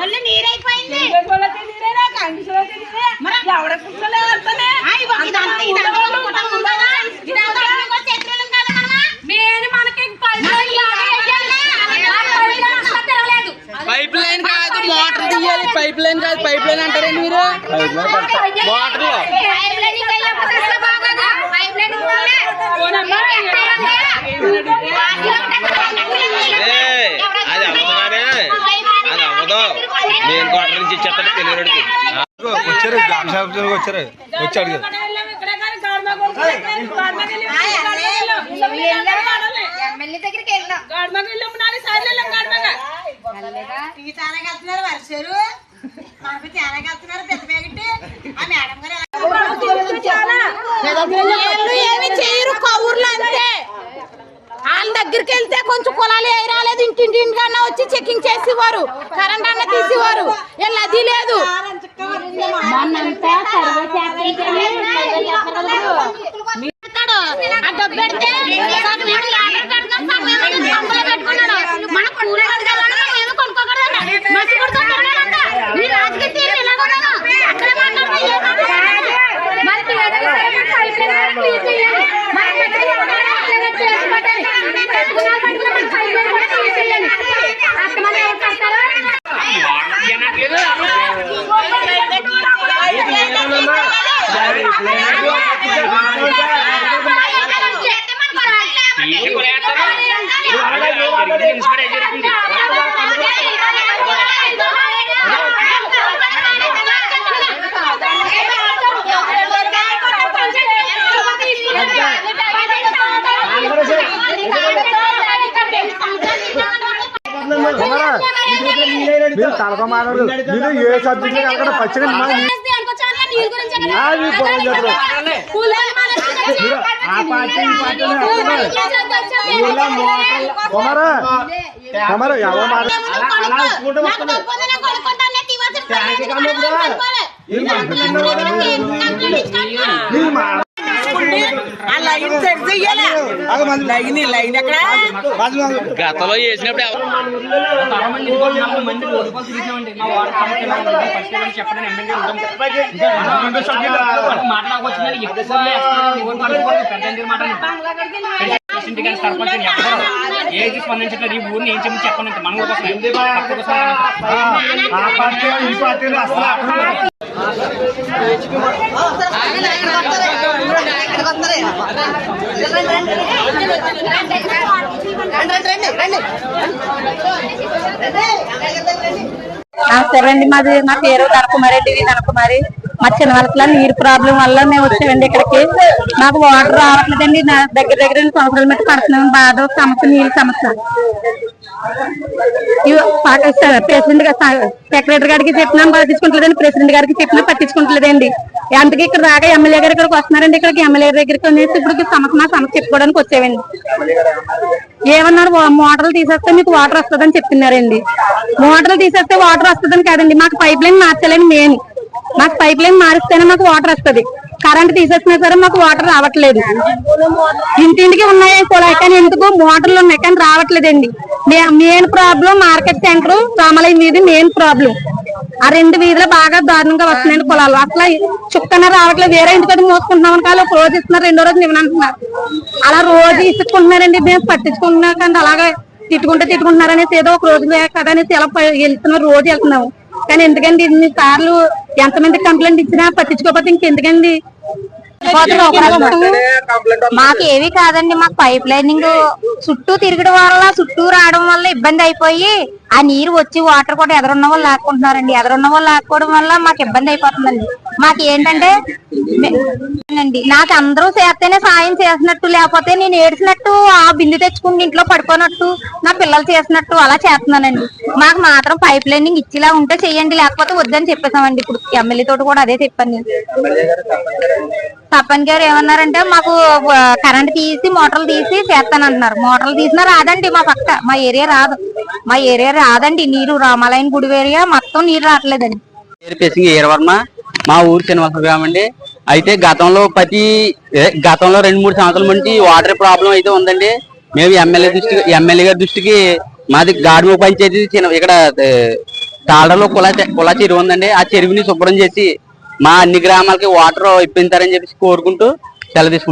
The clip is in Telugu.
ఒళ్ళు నీరైపోయింది? పైప్ లైన్ కాదు మోటార్ తీయాలి. పైప్ లైన్ కాదు పైప్ లైన్ అంటారండి మీరు? మోటార్ వచ్చారు గ్రామ సభ్యులు వచ్చారు. వచ్చాడు కదా. ఎమ్మెల్యే దగ్గరికి వెళ్ళాం ఇవి చాలా వెళ్తున్నారు వర్షాలు మనకు చాలా వెళ్తున్నారు పెద్ద ప్యాకెట్ ఆ మేడం గారు ఏమి చేయరు కౌర్లు అంతే వాళ్ళ దగ్గరికి వెళ్తే కొంచెం కులాలు ఇంటింటికన్నా వచ్చి చెకింగ్ చేసేవారు. కరెంట్ అన్న తీసేవారు. వీళ్ళు అది లేదు. పెడతాడు. ఆ డబ్బు పెడితే సగం ఏమో లాటరీ కట్టుకొని సగం ఏమో సంబలో పెట్టుకున్నాడు. మన కూలి వాళ్ళు కదా అని మనం ఏమీ కొనుక్కోకూడదంట. మసి కొడుతూ తిరగాలంట. ఈ రాజకీయ తీరు ఇలా కూడాను. అక్కడే మాట్లాడతా, ఏ మాట్లాడతా? మరి పేదలు సరే పైసలు కూడా తీసేయాలి. మరి మధ్య ఎవరైనా అట్లనే చేసి పెట్టాలి. పెట్టుకున్న వాళ్ళు పెట్టుకున్న మన పైసలు కూడా తీసేయాలి. అంతమంది ఎవరు కడతారు? చేస్తే మనకు మీరు తలక మాట్లాడు మీరు ఏ సబ్జెక్ట్ కలకడ పచ్చగా మీరు ఆ పార్టీ గతంలో చేసినప్పుడు మాట్లాడవచ్చు. ప్రెసిడెంట్ గారి సర్పంచ్ ఏది స్పందించట్లేదు ఈ ఊరిని ఏం చెప్పి చెప్పండి మన కోసం అసలు నమస్తే అండి మాది నా పేరు ధనకుమారి అండి ధనకుమారి మా చిన్న నీరు ప్రాబ్లం వల్ల మేము వచ్చామండి ఇక్కడికి. మాకు వాటర్ రావట్లేదండి. నా దగ్గర దగ్గర సంవత్సరాల మీద పడుతున్నాం. బాధ సమస్య నీళ్ళ సమస్య. ప్రెసిడెంట్ సెక్రటరీ గారికి చెప్పినా పట్టించుకుంటలేదండి ప్రెసిడెంట్ గారికి చెప్పినా పట్టించుకుంటలేదండి. అందుకే ఇక్కడ రాగా ఎమ్మెల్యే గారు ఇక్కడికి వస్తున్నారండి. ఇక్కడికి ఎమ్మెల్యే దగ్గరికి అనేసి ఇప్పుడు సమస్య మా సమస్య చెప్పుకోవడానికి వచ్చామండి. ఏమన్నారు? మోటార్లు తీసేస్తే మీకు వాటర్ వస్తుందని చెప్తున్నారండి. మోటార్లు తీసేస్తే వాటర్ వస్తుందని కాదండి. మాకు పైప్ లైన్ మార్చాలని మెయిన్ మాకు పైప్ లైన్ మారిస్తేనే మాకు వాటర్ వస్తుంది. కరెంట్ తీసేసినా సరే మాకు వాటర్ రావట్లేదు. ఇంటింటికి ఉన్నాయి కుళాయి కానీ ఎందుకు? మోటార్లు ఉన్నాయి కానీ రావట్లేదండి. Main problem market centre Ramalayya వీధి మెయిన్ ప్రాబ్లం. ఆ రెండు వీధిలో బాగా దారుణంగా వస్తున్నాయండి పొలాలు. అట్లా చుక్కన రావట్లేదు. వేరే ఇంటికి మోసుకుంటున్నాం కానీ ఒక రోజు ఇస్తున్నారు రెండో రోజు ఇవ్వనంటున్నారు అలా రోజు ఇసుకుంటున్నారండి మేము పట్టించుకుంటున్నాం కానీ అలాగే తిట్టుకుంటే తిట్టుకుంటున్నారు అనేసి ఏదో ఒక రోజు కదా అనేసి ఎలా ప- వెళ్తున్నారు రోజు వెళ్తున్నాము కానీ ఎందుకంటే ఇన్ని సార్లు ఎంతమంది కంప్లైంట్ ఇచ్చినా పట్టించుకోకపోతే ఇంకెందుకండి? మాకు ఏవి కాదండి మాకు పైప్ లైనింగ్ చుట్టూ తిరగడం వల్ల చుట్టూ రావడం వల్ల ఇబ్బంది అయిపోయి ఆ నీరు వచ్చి వాటర్ కూడా ఎదురున్న వాళ్ళు లాక్కుంటున్నారండి. ఎదురున్న వాళ్ళు లాక్కోవడం వల్ల మాకు ఇబ్బంది అయిపోతుందండి. మాకు ఏంటంటే అండి నాకు అందరూ చేస్తేనే సాయం చేసినట్టు లేకపోతే నేను ఏడ్చినట్టు ఆ బిందు తెచ్చుకుని ఇంట్లో పడుకోనట్టు నా పిల్లలు చేసినట్టు అలా చేస్తున్నానండి. మాకు మాత్రం పైప్ లైనింగ్ ఇచ్చేలా ఉంటే చెయ్యండి లేకపోతే వద్దని చెప్పేసామండి. ఇప్పుడు ఎమ్మెల్యే తోటి కూడా అదే చెప్పాను నేను. తప్పని గారు ఏమన్నారంటే మాకు కరెంట్ తీసి మోటార్లు తీసి చేస్తానంటున్నారు. మోటార్లు తీసినా రాదండి మా పక్క మా ఏరియా రాదు. మా ఏరియా రాదండి నీరు రామాలయం గుడి ఏరియా మొత్తం నీరు రావట్లేదండి. ఈరవర్మ మా ఊరు శ్రీనివాసరావు అండి. అయితే గతంలో ప్రతి గతంలో రెండు మూడు సంవత్సరాల నుంచి వాటర్ ప్రాబ్లం అయితే ఉందండి. మేము ఎమ్మెల్యే దృష్టికి ఎమ్మెల్యే గారి దృష్టికి మాది గాడిమ పంచాయతీ చిన్న ఇక్కడ ఏ, తాళలో కుల కుల చెరువు ఉందండి. ఆ చెరువుని శుభ్రం చేసి మా అన్ని గ్రామాలకి వాటర్ ఇప్పించారని చెప్పేసి కోరుకుంటూ సెలవు తీసుకుంటాం